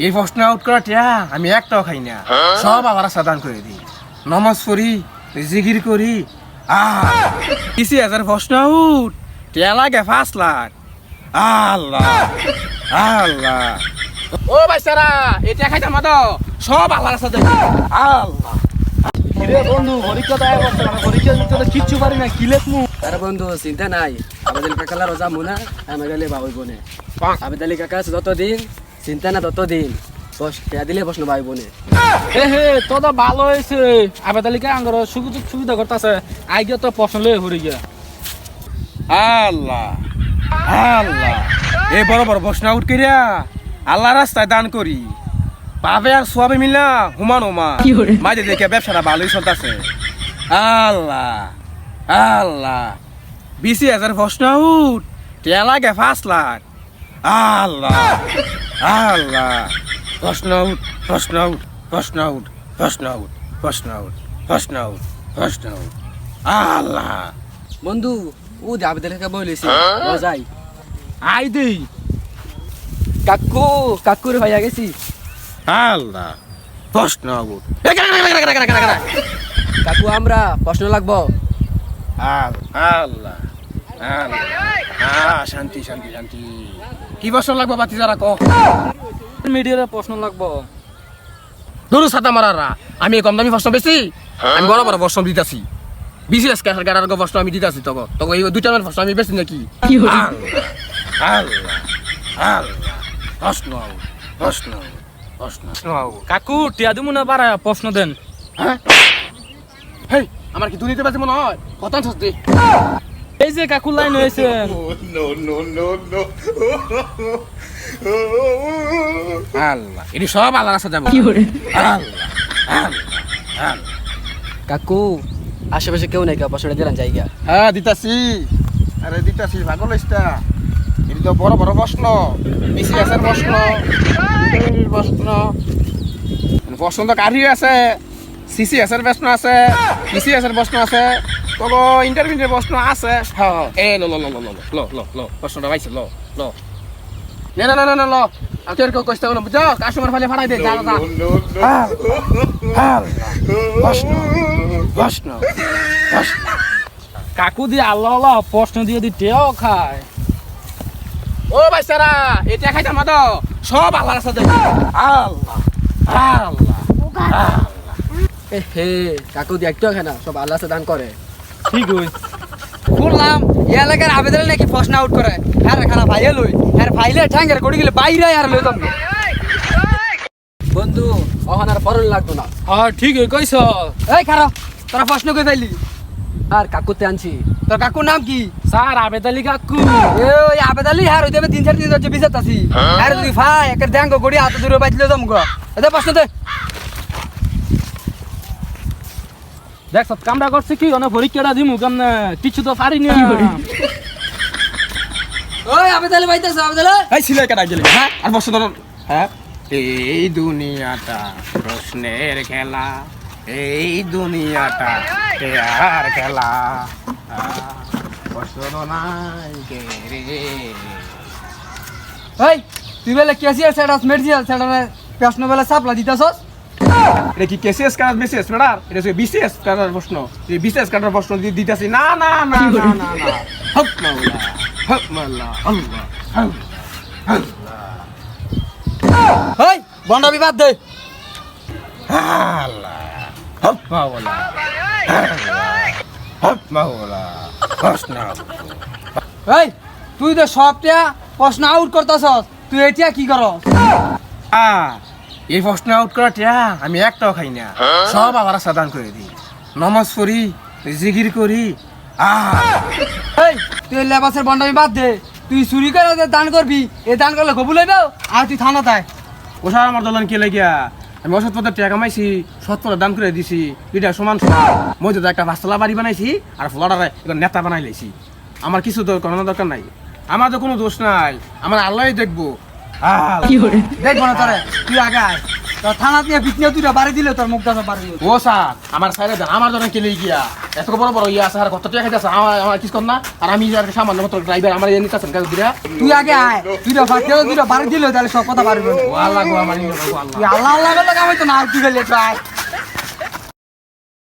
এই প্রশ্ন আউট করা টিয়া আমি একটাও খাই না। সব আবার সাদান করে দিই। নমাজ পড়ি জিগির করি আহ! কিসি হাজার প্রশ্ন আউট টিয়া লাগে পাঁচ লাখ আল্লাহ আল্লাহ। ও বাইসারা এটা খাইতে মাতো? সব আল্লাহর সাথে। আল্লাহ। কিরে বন্ধু পরীক্ষা দেয় বলছে আমি পরীক্ষা দিতে তো কিচ্ছু পারি না কি লেখমু? আরে বন্ধু চিন্তা নাই। আমাদের কাকালা রোজা মুনা আমি গেলে বাবুই বোনে আবেদ আলী কাকা যতদিন চিন্তা না ততদিন। বস খেয়া দিলে প্রশ্ন ভাই বোনে এ হে তো তো ভালো হয়েছে আবে তালিকা আঙ্গর সুযোগ সুবিধা করতেছে আইগে তো প্রশ্ন লয়ে হরি গিয়া। আল্লাহ আল্লাহ। এই বড় বড় প্রশ্ন আউট করিয়া আল্লাহ রাস্তায় দান করি পাবে আর সবে মিলা হুমান হুমা। মাঝে দেখে ব্যবসাটা ভালোই চলতেছে। আল্লাহ আল্লাহ। বিশি হাজার প্রশ্ন আউট টিয়া লাগে পাঁচ লাখ। আল্লাহ। আল্লাহ। প্রশ্ন আউট প্রশ্ন আউট প্রশ্ন আউট প্রশ্ন আউট প্রশ্ন আউট প্রশ্ন আউট প্রশ্ন আউট। আল্লাহ। বন্ধু ও যে আবেদ কাকা বলেছি রোজাই। আই দেই। কাকু কাকুর ভাইয়া গেছি। আল্লাহ। প্রশ্ন আউট। কাকু আমরা প্রশ্ন লাগবো। আল্লাহ। শান্তি শান্তি শান্তি। কি বছর লাগবে বাতি যারা ক? মিডিয়ার প্রশ্ন লাগবো। ধরু সাতা মারারা আমি কম দামি প্রশ্ন বেশি আমি বড় বড় প্রশ্ন দিতেছি। বিশেষ কাঠার গাড়ার প্রশ্ন আমি দিতেছি তখন তখন এই দুইটা প্রশ্ন আমি বেশি নাকি? প্রশ্ন প্রশ্ন প্রশ্ন কাকু টিয়া দিমু না পারা প্রশ্ন দেন। হ্যাঁ? হেই আমার কি দুনিতে বাজে মনে হয়? কত সত্যি। এই যে কাকু লাইন হয়েছে আল্লাহ এটি সব আল্লাহ রাস্তা যাব। আল্লাহ আল্লাহ আল্লাহ। কাকু আশেপাশে কেউ নাই কেউ প্রশ্নটা দিলাম জায়গা। হ্যাঁ দিতাছি। আরে দিতাছি ভাগল ইস্তা এটি তো বড় বড় প্রশ্ন। বিসিএসের প্রশ্ন প্রশ্ন। প্রশ্ন। তো কারি আছে সিসিএস এর প্রশ্ন আছে পিসিএস এর প্রশ্ন আছে। তোলো ইন্টারভিউতে প্রশ্ন আছে হ্যাঁ এ লো ল লো প্রশ্নটা পাইছে না না না না আর তোর কেউ কষ্ট হলো বুঝো কাস্টমার ফালে ফাড়াই দে যা প্রশ্ন প্রশ্ন প্রশ্ন কাকু দিয়ে আল্লাহ আল্লাহ প্রশ্ন দিয়ে দি টেও খায় ও ভাই সারা এটা খাইতাম তো সব আল্লাহর রাস্তাতে আল্লাহ আল্লাহ আল্লাহ হে কাকু দিয়ে একটু খায় না সব আল্লাহ দান করে ঠিক শুনলাম এলাকার আবেদন নাকি প্রশ্ন আউট করে। হ্যাঁ খানা ভাইয়ে লই। হ্যাঁ ভাইলে ঠ্যাঙ্গের কড়ি গেলে বাইরে আর লই তুমি বন্ধু অহন আর পরন লাগতো না। হ্যাঁ ঠিক কইছ? এই খারো তোরা প্রশ্ন কই পাইলি? আর কাকুতে আনছি। তোর কাকুর নাম কি? স্যার আবেদ আলী কাকু। এ ওই আবেদালি হ্যাঁ ওই দেবে তিন চার দিন হচ্ছে বিশাত আছি। আর তুই ভাই একের দ্যাঙ্গ গড়ি হাত দূরে বাইছিল দম গো এতে প্রশ্ন দে। দেখ সব কামটা করছে কি? অনেক পরীক্ষাটা দিমু কেমনে কিছু তো পারি না ওই আবেদালি বাইতেছ আবেদালি। এই ছিল কেটে গেলে হ্যাঁ আর বসে ধরুন হ্যাঁ। এই দুনিয়াটা প্রশ্নের খেলা। এই দুনিয়াটা কেয়ার খেলা। আহ, প্রশ্ন নাই কে রে। ওই তুই বেলে কেসিয়ার সেটাস মেডিসিয়াল সেটারে প্রশ্ন বেলে সাপলা দিতাছস? এটা কি কেসিএস কার্ড মেসেজ ম্যাডাম? এটা হচ্ছে বিসিএস কার্ডের প্রশ্ন। এই বিসিএস কার্ডের প্রশ্ন দিতেছি না না না না না না হক মাওলা হক মাওলা আল্লাহ বন্ড বিবাদ দে। আল্লাহ হক মাওলা হক মাওলা প্রশ্ন এই তুই তো সবটা প্রশ্ন আউট করতাছস তুই এটা কি করস? আ এই প্রশ্ন আউট করা টিয়া আমি একটাও খাই না। সব আবার সাদান করে দিই। নমাজ পড়ি জিগির করি এই তুই লেবাসের বন্ডামি বাদ দে। তুই চুরি করে যে দান করবি এই দান করলে কবুল হইবে? আর তুই থানা তাই ওষা আমার দলন কে লাগিয়া? আমি অসৎ পথে টাকা কামাইছি পথে দান করে দিছি। দুইটা সমান মই তো একটা পাঁচতলা বাড়ি বানাইছি আর ফ্লোরারে এখন নেতা বানাই লাইছি। আমার কিছু দরকার কোনো দরকার নাই। আমার তো কোনো দোষ নাই। আমার আল্লাহই দেখব। দেখব না তোরে তুই আগে আয়। থানা দিয়ে বিকনে দুইটা বাড়ি দিলে তোর মুখটা সব বাড়ি ও স্যার আমার সাইডে আমার জন্য কেলে গিয়া। এত বড় বড় ইয়া আছে আর কত টাকা খাইতেছে আমার আমার কিছু না। আর আমি আর সামান্য মতো ড্রাইভার আমার এনে নিতেছেন কাজ দিরা তুই আগে আয় দুইটা বাড়ি দুইটা বাড়ি দিলে তাহলে সব কথা পারবি আল্লাহ গো আমার আল্লাহ। আল্লাহ আল্লাহ করলে কামাই না আর কি গেলে আয়।